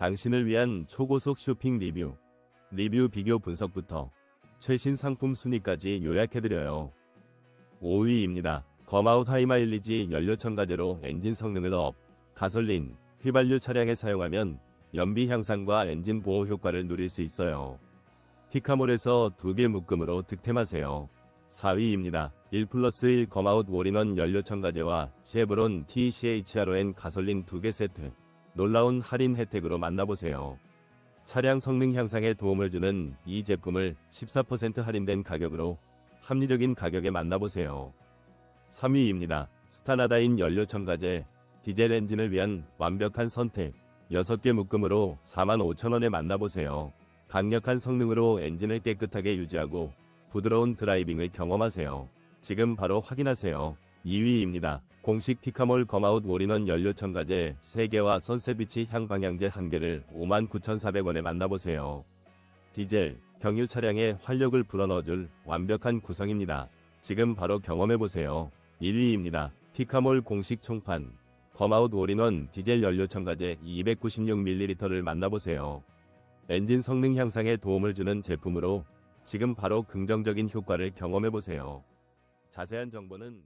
당신을 위한 초고속 쇼핑 리뷰, 리뷰 비교 분석부터 최신 상품 순위까지 요약해드려요. 5위입니다. 검아웃 하이마일리지 연료 첨가제로 엔진 성능을 업, 가솔린, 휘발유 차량에 사용하면 연비 향상과 엔진 보호 효과를 누릴 수 있어요. 피카몰에서 두 개 묶음으로 득템하세요. 4위입니다. 1 플러스 1 검아웃 올인원 연료 첨가제와 쉐브론 TCHRON 가솔린 두 개 세트. 놀라운 할인 혜택으로 만나보세요. 차량 성능 향상에 도움을 주는 이 제품을 14% 할인된 가격으로 합리적인 가격에 만나보세요. 3위입니다. 스타나다인 연료 첨가제 디젤 엔진을 위한 완벽한 선택 6개 묶음으로 45,000원에 만나보세요. 강력한 성능으로 엔진을 깨끗하게 유지하고 부드러운 드라이빙을 경험하세요. 지금 바로 확인하세요. 2위입니다. 공식 피카몰 검아웃 올인원 연료 첨가제 3개와 선셋비치 향방향제 1개를 59,400원에 만나보세요. 디젤, 경유 차량에 활력을 불어넣어줄 완벽한 구성입니다. 지금 바로 경험해보세요. 1위입니다. 피카몰 공식 총판 검아웃 올인원 디젤 연료 첨가제 296ml를 만나보세요. 엔진 성능 향상에 도움을 주는 제품으로 지금 바로 긍정적인 효과를 경험해보세요. 자세한 정보는